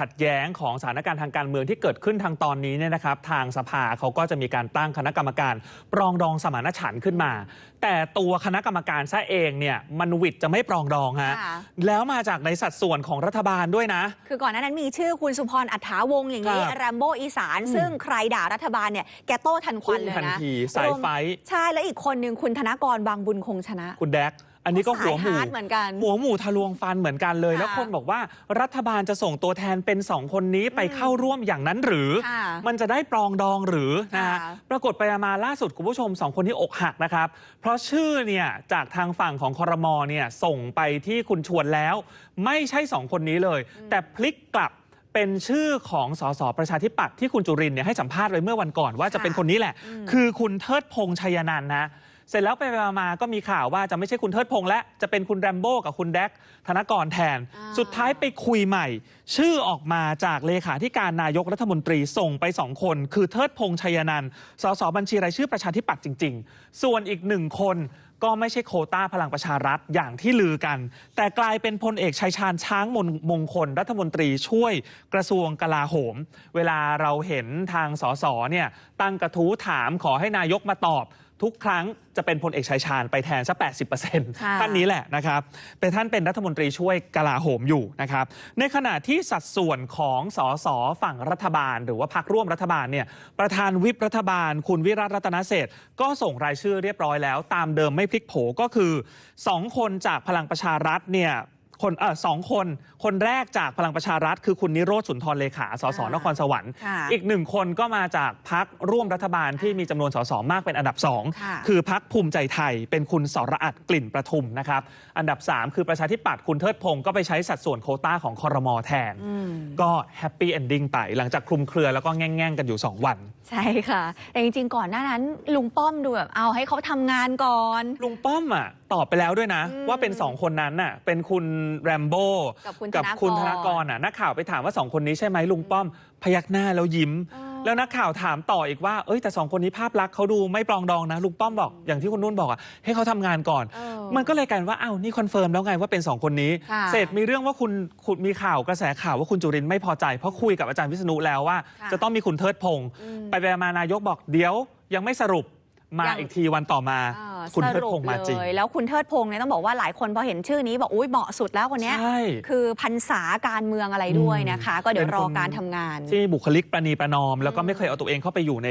ขัดแย้งของสถานการณ์ทางการเมืองที่เกิดขึ้นทางตอนนี้เนี่ยนะครับ ทางสภาเขาก็จะมีการตั้งคณะกรรมการปรองดองสมานฉันท์ขึ้นมา แต่ตัวคณะกรรมการซะเองเนี่ยมันหวิดจะไม่ปรองดองฮะค่ะ แล้วมาจากในสัดส่วนของรัฐบาลด้วยนะ คือก่อนหน้านั้นมีชื่อคุณสุพรอัฏฐาวงศ์อย่างนี้ครับ แรมโบอีสานอืมซึ่งใครด่ารัฐบาลเนี่ยแกโต้ทันควันเลยทันนะทีสายไฟรวมใช่แล้วอีกคนนึงคุณธนกรบางบุญคงชนะ คุณแดก อันนี้ก็หัวหมูสายฮาร์ดเหมือนกันหัวหมูทะลวงฟันเหมือนกันเลยค่ะแล้วคนบอกว่ารัฐบาลจะส่งตัวแทนเป็นสองคนนี้ไปเข้าร่วมอย่างนั้นหรือค่ะมันจะได้ปรองดองหรือนะฮะค่ะปรากฏไปมาล่าสุดคุณผู้ชมสองคนนี้อกหักนะครับ เพราะชื่อเนี่ยจากทางฝั่งของคอรมอเนี่ยส่งไปที่คุณชวนแล้ว ไม่ใช่สองคนนี้เลย แต่พลิกกลับเป็นชื่อของสสประชาธิปัตย์ที่คุณจุรินทร์เนี่ยให้สัมภาษณ์ไว้เมื่อวันก่อนว่าจะเป็นคนนี้แหละอืมคือคุณเทิดพงษ์ชัยนันท์นะ เสร็จแล้วไปๆมาๆก็มีข่าวว่าจะไม่ใช่คุณเทิดพงษ์และจะเป็นคุณแรมโบ้กับคุณแดกธนกรแทน อ่า สุดท้ายไปคุยใหม่ ชื่อออกมาจากเลขาธิการนายกรัฐมนตรีส่งไปสองคน คือเทิดพงษ์ชัยนันท์สสบัญชีรายชื่อประชาธิปัตย์จริง ๆ ส่วนอีกหนึ่งคนก็ไม่ใช่โควต้าพลังประชารัฐอย่างที่ลือกัน แต่กลายเป็นพลเอกชัยชาญช้างมนมงคลรัฐมนตรีช่วยกระทรวงกลาโหม เวลาเราเห็นทางสสเนี่ยตั้งกระทู้ถามขอให้นายกมาตอบ ทุกครั้งจะเป็นพลเอกชัยชาญไปแทนสัก80%ค่ะท่านนี้แหละนะครับเป็นท่านเป็นรัฐมนตรีช่วยกลาโหมอยู่นะครับ ในขณะที่สัดส่วนของสสฝั่งรัฐบาล หรือว่าพักร่วมรัฐบาลเนี่ยประธานวิปรัฐบาล คุณวิรัตรัตนเศรษฐ์ก็ส่งรายชื่อเรียบร้อยแล้ว ตามเดิมไม่พลิกโผก็คือ 2 คนจากพลังประชารัฐเนี่ย คนเออสองคน คนแรกจากพลังประชารัฐ คือคุณนิโรธสุนทรเลขาสสค่ะนครสวรรค์ ค่ะอีกหนึ่งคนก็มาจากพักร่วมรัฐบาลที่มีจำนวนสสมากเป็นอันดับสองค่ะ คือพักภูมิใจไทยเป็นคุณสรอัดกลิ่นประทุมนะครับอันดับ3คือประชาธิปัตย์คุณเทิดพงศ์ก็ไปใช้สัดส่วนโควต้าของคอรมอแทน อืม ก็แฮปปี้เอนดิ้งไปหลังจากคลุมเครือแล้วก็แง่งๆกันอยู่ 2 วัน ใช่ค่ะ แต่จริงๆ ก่อนหน้านั้น ลุงป้อมดูแบบเอาให้เขาทำงานก่อน ลุงป้อมอะ ตอบไปแล้วด้วยนะ อืมว่าเป็น2คนนั้นน่ะเป็นคุณแรมโบ้กับคุณกับธนกร คุณธนกรอะนักข่าวไปถามว่า2คนนี้ใช่ไหมลุงป้อม พยักหน้าแล้วยิ้มเออแล้วนักข่าวถามต่ออีกว่าเอ้ยแต่สองคนนี้ภาพลักษณ์เขาดูไม่ปรองดองนะลุงป้อมบอกอย่างที่คุณนุ่นบอกอะให้เขาทำงานก่อน เออ มันก็เลยกลายเป็นว่าอ้าวนี่คอนเฟิร์มแล้วไงว่าเป็นสองคนนี้ ค่ะเสร็จมีเรื่องว่าคุณคุณมีข่าวกระแสข่าวว่าคุณจุรินทร์ไม่พอใจ เพราะคุยกับอาจารย์วิษณุแล้วว่า ค่ะ จะต้องมีคุณเทิดพงศ์อืม ไปไปมานายกบอกเดี๋ยวยังไม่สรุปมายังอีกทีวันต่อมาเออ คุณสเทิดรุพปงศ์มาจริงเลยแล้วคุณเทิดพงศ์เนี่ยต้องบอกว่าหลายคนพอเห็นชื่อนี้บอกอุ้ยเหมาะสุดแล้วคนเนี้ยใช่ คือพันษาการเมืองอะไรด้วยนะคะ ก็เดี๋ยวเป็นรคอนการทำงาน ที่บุคลิกประนีประนอม แล้วก็ไม่เคยเอาตัวเองเข้าไปอยู่ใน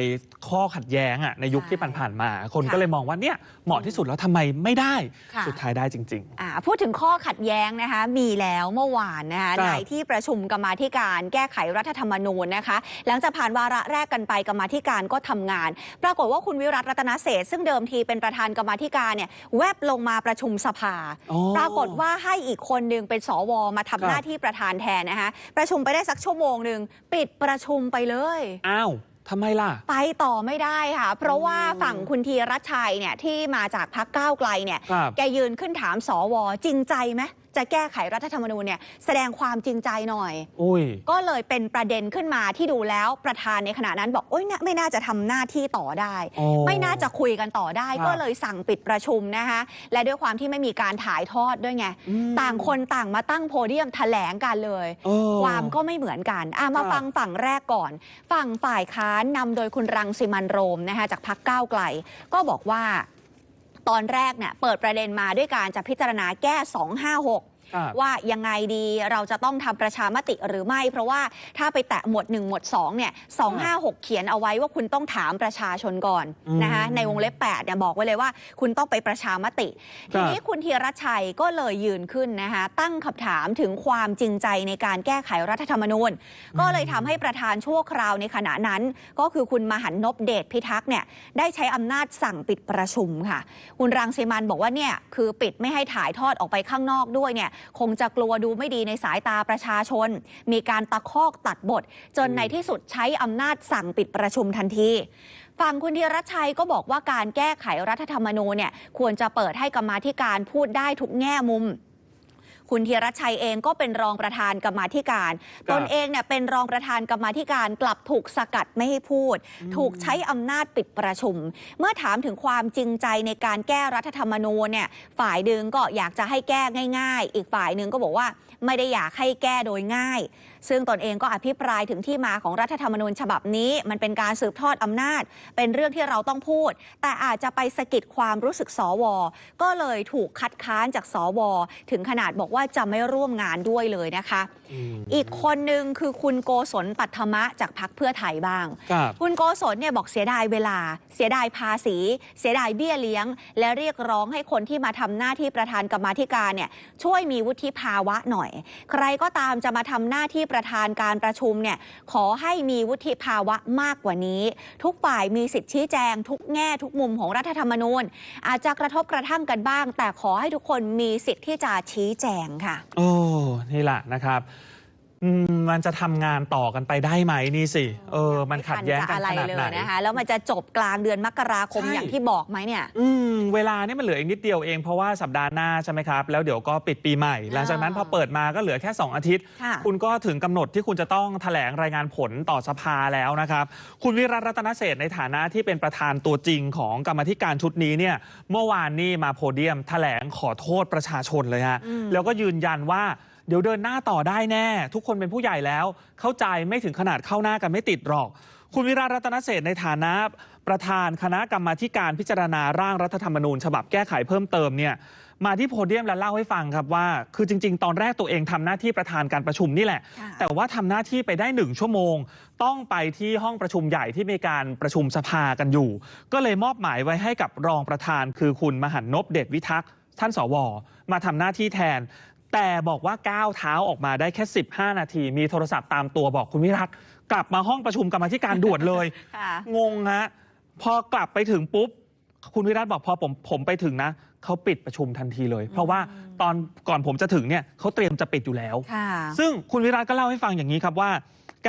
ข้อขัดแย้งอะในยุคใช่ที่ผ่านๆมา คนค่ะก็เลยมองว่าเนี่ยเหมาะที่สุดแล้วทำไมไม่ได้ ค่ะ สุดท้ายได้จริงอ่าพูดถึงข้อขัดแย้งนะคะ มีแล้วเมื่อวานนะคะครับในที่ประชุมกรรมาธิการแก้ไขรัฐธรรมนูญนะคะ หลังจากผ่านวาระแรกกันไปกรรมาธิการก็ทำงาน ปรากฏว่าคุณวิรัตรัตนเศรษฐ์ซึ่งเดิมทีเป็นประธานกรรมาธิการเนี่ยแวบลงมาประชุมสภาอ๋อปรากฏว่าให้อีกคนหนึ่งเป็นสวมาทำครับหน้าที่ประธานแทนนะคะประชุมไปได้สักชั่วโมงหนึ่งปิดประชุมไปเลยๆอ้าวทำไมล่ะ ไปต่อไม่ได้ค่ะ เพราะว่าอืมฝั่งคุณธีรชัยเนี่ยที่มาจากพักก้าวไกลเนี่ยครับแกยืนขึ้นถามสวจริงใจไหม จะแก้ไขรัฐธรรมนูญเนี่ยแสดงความจริงใจหน่อย อุ้ย ก็เลยเป็นประเด็นขึ้นมาที่ดูแล้วประธานในขณะนั้นบอกโอ๊ยเนี่ยไม่น่าจะทำหน้าที่ต่อได้ โอ้ไม่น่าจะคุยกันต่อได้ ครับ ก็เลยสั่งปิดประชุมนะคะและด้วยความที่ไม่มีการถ่ายทอดด้วยไง อืมต่างคนต่างมาตั้งโพเดียมแถลงกันเลย เออ ความก็ไม่เหมือนกันอะมาครับฟังฝั่งแรกก่อน ฝั่งฝ่ายค้านนำโดยคุณรังสิมันต์โรมนะคะจากพักก้าวไกล ก็บอกว่า ตอนแรกเนี่ยเปิดประเด็นมาด้วยการจะพิจารณาแก้ 256 ว่ายังไงดีเราจะต้องทำประชามติหรือไม่ เพราะว่าถ้าไปแตะหมวด 1 หมวด2เนี่ย256เขียนเอาไว้ว่าคุณต้องถามประชาชนก่อนอืมนะคะในวงเล็บ8เนี่ยบอกไว้เลยว่า คุณต้องไปประชามติครัทีบนี้คุณธีรชัยก็เลยยืนขึ้นนะคะตั้งคำถามถึงความจริงใจในการแก้ไขรัฐธรรมนูญ ก็เลยทำให้ประธานชั่วคราวในขณะนั้น ก็คือคุณมหันนบเดชพิทักษ์เนี่ยได้ใช้อำนาจสั่งปิดประชุมค่ะ คุณรังสีมันบอกว่าเนี่ยคือปิดไม่ให้ถ่ายทอดออกไปข้างนอกด้วยเนี่ยคงจะกลัวดูไม่ดีในสายตาประชาชน มีการตะคอกตัดบท จนในที่สุดใช้อำนาจสั่งปิดประชุมทันทีฝั่งคุณธีรชัยก็บอกว่าการแก้ไขรัฐธรรมนูญเนี่ยควรจะเปิดให้กรรมาธิการพูดได้ทุกแง่มุม คุณธีรชัยเองก็เป็นรองประธานกรรมาธิการครับตนเองเนี่ยเป็นรองประธานกรรมาธิการกลับถูกสกัดไม่ให้พูด ถูกใช้อำนาจปิดประชุม เมื่อถามถึงความจริงใจในการแก้รัฐธรรมนูญเนี่ยฝ่ายหนึ่งก็อยากจะให้แก้ง่าย ๆ อีกฝ่ายหนึ่งก็บอกว่าไม่ได้อยากให้แก้โดยง่ายซึ่งตนเองก็อภิปรายถึงที่มาของรัฐธรรมนูญฉบับนี้ มันเป็นการสืบทอดอำนาจ เป็นเรื่องที่เราต้องพูด แต่อาจจะไปสะกิดความรู้สึกสว ก็เลยถูกคัดค้านจากสว ถึงขนาดบอกว่าจะไม่ร่วมงานด้วยเลยนะคะ อีกคนหนึ่งคือคุณโกศลปัทมะจากพักเพื่อไทยบ้างครับคุณโกศลเนี่ยบอกเสียดายเวลา เสียดายภาษี เสียดายเบี้ยเลี้ยง และเรียกร้องให้คนที่มาทำหน้าที่ประธานกรรมาธิการเนี่ยช่วยมีวุฒิภาวะหน่อย ใครก็ตามจะมาทำหน้าที่ประธานการประชุมเนี่ยขอให้มีวุฒิภาวะมากกว่านี้ ทุกฝ่ายมีสิทธิชี้แจง ทุกแง่ทุกมุมของรัฐธรรมนูญ อาจจะกระทบกระทั่งกันบ้าง แต่ขอให้ทุกคนมีสิทธิ์ที่จะชี้แจงค่ะ โอ้ นี่แหละนะครับ อืมมันจะทำงานต่อกันไปได้ไหมนี่สิ เออ มันขัดแย้งกันไม่ขทันาดจะไหนอะไรเลยนะคะ แล้วมันจะจบกลางเดือนมกราคมใช่อย่างที่บอกไหมเนี่ย อืม เวลานี่มันเหลืออีกนิดเดียวเองเพราะว่าสัปดาห์หน้าใช่ไหมครับ แล้วเดี๋ยวก็ปิดปีใหม่ หลังจากนั้นพอเปิดมาก็เหลือแค่ 2 อาทิตย์ค่ะคุณก็ถึงกำหนดที่คุณจะต้องแถลงรายงานผลต่อสภาแล้วนะครับ คุณวิรัตรัตนเศรษฐ์ในฐานะที่เป็นประธานตัวจริงของกรรมาธิการชุดนี้เนี่ย เมื่อวานนี่มาโพเดียมแถลงขอโทษประชาชนเลยฮะอืมแล้วก็ยืนยันว่า เดี๋ยวเดินหน้าต่อได้แน่ ทุกคนเป็นผู้ใหญ่แล้ว เข้าใจไม่ถึงขนาดเข้าหน้ากันไม่ติดหรอก คุณวิราชรัตนเศรษฐ์ในฐานะประธานคณะกรรมาธิการพิจารณาร่างรัฐธรรมนูญ ฉบับแก้ไขเพิ่มเติมเนี่ยมาที่โพเดียมและเล่าให้ฟังครับว่า คือจริง ๆ ตอนแรกตัวเองทำหน้าที่ประธานการประชุมนี่แหละค่ะแต่ว่าทำหน้าที่ไปได้หนึ่งชั่วโมง ต้องไปที่ห้องประชุมใหญ่ที่มีการประชุมสภากันอยู่ ก็เลยมอบหมายไว้ให้กับรองประธาน คือคุณมหันนพเดชวิทักษ์ท่านสว มาทำหน้าที่แทน แต่บอกว่าก้าวเท้าออกมาได้แค่ 15 นาที มีโทรศัพท์ตามตัวบอกคุณวิรัตกลับมาห้องประชุมกรรมาธิการด่วนเลยค่ะงงฮะพอกลับไปถึงปุ๊บ คุณวิรัตบอกพอผมผมไปถึงนะเขาปิดประชุมทันทีเลย เพราะว่าตอนก่อนผมจะถึงเนี่ยเขาเตรียมจะปิดอยู่แล้วค่ะซึ่งคุณวิรัตก็เล่าให้ฟังอย่างนี้ครับว่า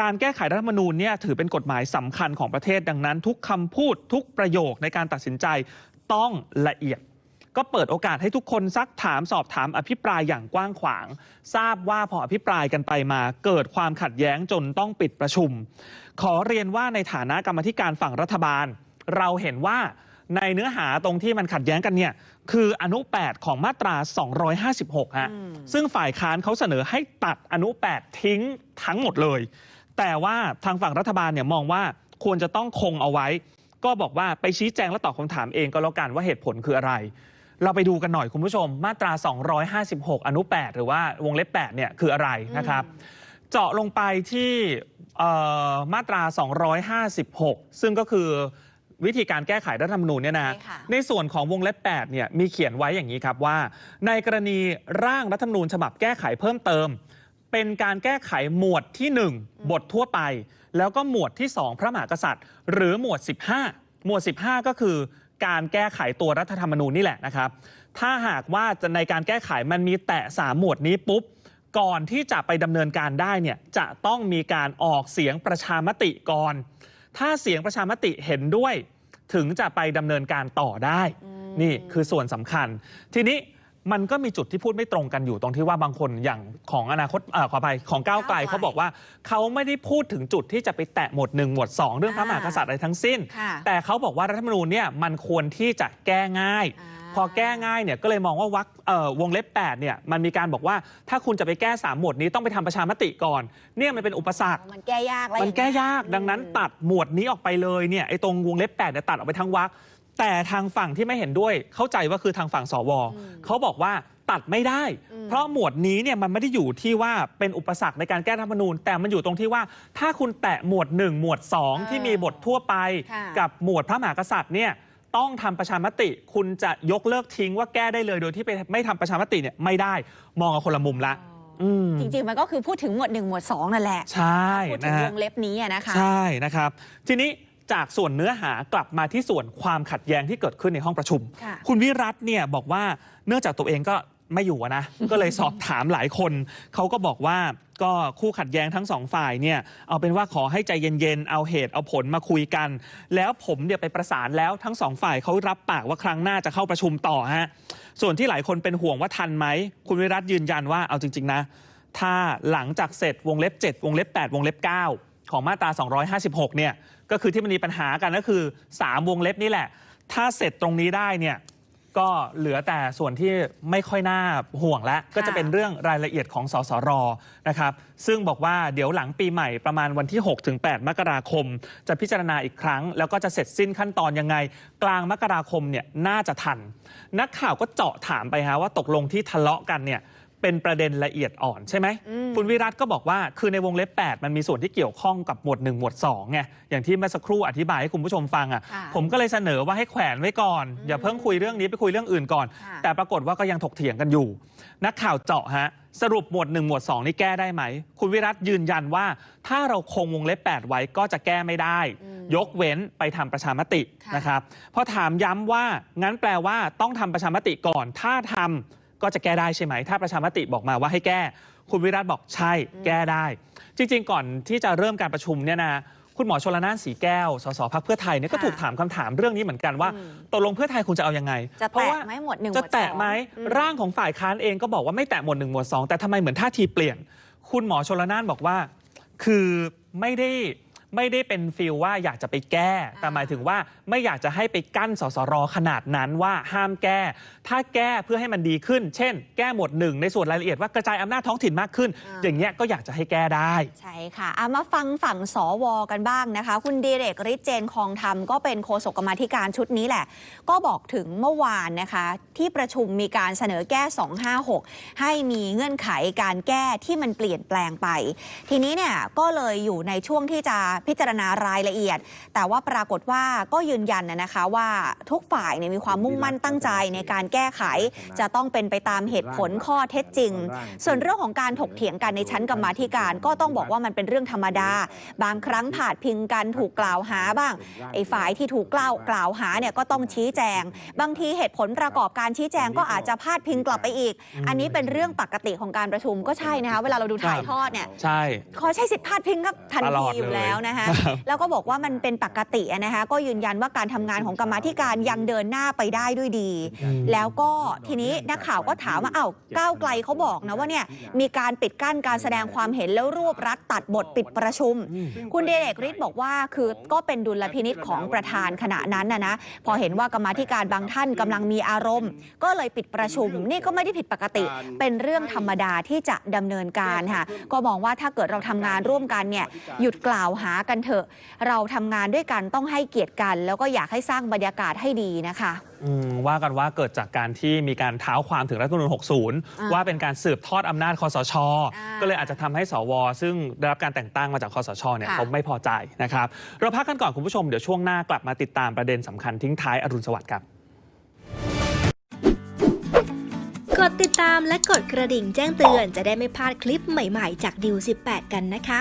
การแก้ไขรัฐธรรมนูญเนี่ยถือเป็นกฎหมายสำคัญของประเทศดังนั้น ทุกคำพูดทุกประโยคในการตัดสินใจต้องละเอียด ก็เปิดโอกาสให้ทุกคนซักถามสอบถามอภิปรายอย่างกว้างขวาง ทราบว่าพออภิปรายกันไปมา เกิดความขัดแย้งจนต้องปิดประชุม ขอเรียนว่าในฐานะกรรมาธิการฝั่งรัฐบาล เราเห็นว่าในเนื้อหาตรงที่มันขัดแย้งกันเนี่ยคืออนุ 8 ของมาตรา 256 ฮะอืมซึ่งฝ่ายค้านเขาเสนอให้ตัดอนุ 8 ทิ้งทั้งหมดเลย แต่ว่าทางฝั่งรัฐบาลเนี่ยมองว่าควรจะต้องคงเอาไว้ ก็บอกว่าไปชี้แจงและตอบคำถามเองก็แล้วกันว่าเหตุผลคืออะไร เราไปดูกันหน่อยคุณผู้ชม มาตรา 256 อนุ 8 หรือว่าวงเล็บ 8 เนี่ยคืออะไรนะครับ เจาะลงไปที่เอ่อมาตรา 256 ซึ่งก็คือวิธีการแก้ไขรัฐธรรมนูญเนี่ยนะใช่ค่ะในส่วนของวงเล็บ8เนี่ยมีเขียนไว้อย่างนี้ครับว่า ในกรณีร่างรัฐธรรมนูญฉบับแก้ไขเพิ่มเติม เป็นการแก้ไขหมวดที่ 1 บททั่วไป แล้วก็หมวดที่ 2 พระมหากษัตริย์ หรือหมวด 15 หมวด 15 ก็คือ การแก้ไขตัวรัฐธรรมนูญนี่แหละนะครับ ถ้าหากว่าจะในการแก้ไขมันมีแตะสามหมวดนี้ปุ๊บก่อนที่จะไปดำเนินการได้เนี่ยจะต้องมีการออกเสียงประชามติก่อน ถ้าเสียงประชามติเห็นด้วย ถึงจะไปดำเนินการต่อได้ นี่คือส่วนสำคัญ ทีนี้ มันก็มีจุดที่พูดไม่ตรงกันอยู่ตรงที่ว่าบางคนอย่างของอนาคตเอ่อขออภัยของก้าวไกลก้าวไกลเขาบอกว่าเขาไม่ได้พูดถึงจุดที่จะไปแตะหมวดหนึ่งหมวดสองเรื่องพระมหากษัตริย์อะไรทั้งสิ้น ค่ะ แต่เขาบอกว่ารัฐธรรมนูญเนี่ยมันควรที่จะแก้ง่ายอ่าพอแก้ง่ายเนี่ยก็เลยมองว่าวักเอ่อวงเล็บ8เนี่ยมันมีการบอกว่าถ้าคุณจะไปแก้3หมวดนี้ต้องไปทำประชามติก่อนเนี่ยมันเป็นอุปสรรค มันแก้ยากแล้วมันแก้ยากอืมดังนั้นตัดหมวดนี้ออกไปเลยเนี่ยไอ้ตรงวงเล็บ8เนี่ยตัดออกไปทั้งวรรค แต่ทางฝั่งที่ไม่เห็นด้วยเข้าใจว่าคือทางฝั่งสวเขาบอกว่าตัดไม่ได้ เพราะหมวดนี้เนี่ยมันไม่ได้อยู่ที่ว่าเป็นอุปสรรคในการแก้รัฐธรรมนูญ แต่มันอยู่ตรงที่ว่าถ้าคุณแตะหมวด 1 หมวด 2 ที่มีบททั่วไปค่ะกับหมวดพระมหากษัตริย์เนี่ยต้องทำประชามติ คุณจะยกเลิกทิ้งว่าแก้ได้เลยโดยที่ไปไม่ทำประชามติเนี่ยไม่ได้มองกับคนละมุมละอืมจริง ๆ มันก็คือพูดถึงหมวดหนึ่งหมวดสองนั่นแหละ ใช่พูดถึนะงฮะวงเล็บนี้อะนะคะ ใช่นะครับ ทีนี้ จากส่วนเนื้อหากลับมาที่ส่วนความขัดแย้งที่เกิดขึ้นในห้องประชุมค่ะคุณวิรัตเนี่ยบอกว่าเนื่องจากตัวเองก็ไม่อยู่อะนะ ก็เลยสอบถามหลายคน เขาก็บอกว่าก็คู่ขัดแย้งทั้งสองฝ่ายเนี่ยเอาเป็นว่าขอให้ใจเย็นๆ เอาเหตุเอาผลมาคุยกัน แล้วผมเนี่ยไปประสานแล้วทั้งสองฝ่ายเขารับปากว่าครั้งหน้าจะเข้าประชุมต่อฮะส่วนที่หลายคนเป็นห่วงว่าทันไหม คุณวิรัตยืนยันว่าเอาจริง ๆ นะ ถ้าหลังจากเสร็จวงเล็บ 7 วงเล็บ 8 วงเล็บ 9 ของมาตรา 256 เนี่ย ก็คือที่มันมีปัญหากันก็คือ 3 วงเล็บนี่แหละ ถ้าเสร็จตรงนี้ได้เนี่ยก็เหลือแต่ส่วนที่ไม่ค่อยน่าห่วงแล้วก็จะเป็นเรื่องรายละเอียดของสสรนะครับซึ่งบอกว่าเดี๋ยวหลังปีใหม่ประมาณวันที่ 6-8มกราคม จะพิจารณาอีกครั้ง แล้วก็จะเสร็จสิ้นขั้นตอนยังไง กลางมกราคมเนี่ยน่าจะทัน นักข่าวก็เจาะถามไปฮะว่าตกลงที่ทะเลาะกันเนี่ย เป็นประเด็นละเอียดอ่อนใช่ไหมอืมคุณวิรัตก็บอกว่าคือในวงเล็บ 8 มันมีส่วนที่เกี่ยวข้องกับหมวด 1 หมวด2ไงอย่างที่เมื่อสักครู่อธิบายให้คุณผู้ชมฟังอะค่ะผมก็เลยเสนอว่าให้แขวนไว้ก่อน อย่าเพิ่งคุยเรื่องนี้ไปคุยเรื่องอื่นก่อนค่ะแต่ปรากฏว่าก็ยังถกเถียงกันอยู่ นักข่าวเจาะฮะสรุปหมวด 1 หมวด 2 นี่แก้ได้ไหม คุณวิรัตยืนยันว่า ถ้าเราคงวงเล็บ 8 ไว้ก็จะแก้ไม่ได้อืมยกเว้นไปทำประชามติค่ะนะครับพอถามย้ำว่างั้นแปลว่าต้องทำประชามติก่อน ถ้าทำ ก็จะแก้ได้ใช่ไหม ถ้าประชามติบอกมาว่าให้แก้ คุณวิรัตบอกใช่แก้ได้ จริง ๆ ก่อนที่จะเริ่มการประชุมเนี่ยนะคุณหมอชลนานสีแก้ว สสพักเพื่อไทยเนี่ยก็ค่ะถูกถามคำถามเรื่องนี้เหมือนกันว่าอืมตกลงเพื่อไทยคุณจะเอายังไงจะเพราะแตะว่าไหมหมวดหนึ่งจะหวดแตะสองไหมอืมร่างของฝ่ายค้านเองก็บอกว่าไม่แตะหมวดหนึ่งหมวดสองแต่ทำไมเหมือนท่าทีเปลี่ยน คุณหมอชลนานบอกว่า คือไม่ได้ ไม่ได้เป็นฟีลว่าอยากจะไปแก้ แต่หมายถึงว่าไม่อยากจะให้ไปกั้นสสรขนาดนั้นว่าห้ามแก้ ถ้าแก้เพื่อให้มันดีขึ้น เช่น แก้หมวดหนึ่งในส่วนรายละเอียดว่ากระจายอำนาจท้องถิ่นมากขึ้น อ่า อย่างเงี้ยก็อยากจะให้แก้ได้ ใช่ค่ะเอามาฟังฝั่งสวกันบ้างนะคะ คุณดีเรกฤทธิ์เจนคองธรรมก็เป็นโฆษกกรรมาธิการชุดนี้แหละ ก็บอกถึงเมื่อวานนะคะ ที่ประชุมมีการเสนอแก้ 256 ให้มีเงื่อนไขการแก้ที่มันเปลี่ยนแปลงไป ทีนี้เนี่ยก็เลยอยู่ในช่วงที่จะพิจารณารายละเอียด แต่ว่าปรากฏว่าก็ยืนยันนะนะคะว่าทุกฝ่ายเนี่ยมีความมุ่งมั่นตั้งใจในการแก้ไข จะต้องเป็นไปตามเหตุผลข้อเท็จจริง ส่วนเรื่องของการถกเถียงกันในชั้นกรรมาธิการ ก็ต้องบอกว่ามันเป็นเรื่องธรรมดา บางครั้งผาดพิงกันถูกกล่าวหาบ้างไอ้ฝ่ายที่ถูกกล่าวกล่าวหาเนี่ยก็ต้องชี้แจง บางทีเหตุผลประกอบการชี้แจงก็อาจจะพาดพิงกลับไปอีก อันนี้เป็นเรื่องปกติของการประชุมก็ใช่นะคะเวลาเราดูถ่ายทอดเนี่ยใช่ขอใช้สิทธิ์พาดพิงก็ทันตลทีอดอยู่เลยแล้วนะคะครับแล้วก็บอกว่ามันเป็นปกติอะนะคะก็ยืนยันว่าการทำงานของกรรมาธิการยังเดินหน้าไปได้ด้วยดี แล้วก็ทีนี้นักข่าวก็ถามว่าอ้าวก้าวไกลเขาบอกนะว่าเนี่ยมีการปิดกั้นการแสดงความเห็นแล้วรวบรัดตัดบทปิดประชุม คุณเดเรกฤทธิ์บอกว่าคือก็เป็นดุลพินิษของประธานขณะนั้นนะนะพอเห็นว่ากรรมาธิการบางท่านกำลังมีอารมณ์ ก็เลยปิดประชุม นี่ก็ไม่ได้ผิดปกติ เป็นเรื่องธรรมดาที่จะดำเนินการค่ะก็มองว่าถ้าเกิดเราทำงานร่วมกันเนี่ยหยุดกล่าวหากันเถอะ เราทำงานด้วยกันต้องให้เกียรติกัน แล้วก็อยากให้สร้างบรรยากาศให้ดีนะคะ อืมว่ากันว่าเกิดจากการที่มีการเท้าความถึงรัฐธรรมนูญอ่า60 ว่าเป็นการสืบทอดอำนาจคอสช อ่าก็เลยอาจจะทำให้สว ซึ่งได้รับการแต่งตั้งมาจากคอสชเนี่ยค่ะ เขาไม่พอใจนะครับ เราพักกันก่อนคุณผู้ชมเดี๋ยวช่วงหน้ากลับมาติดตามประเด็นสำคัญทิ้งท้ายอรุณสวัสดิ์ครับ กดติดตามและกดกระดิ่งแจ้งเตือนจะได้ไม่พลาดคลิปใหม่ๆ จากดิว18 กันนะคะ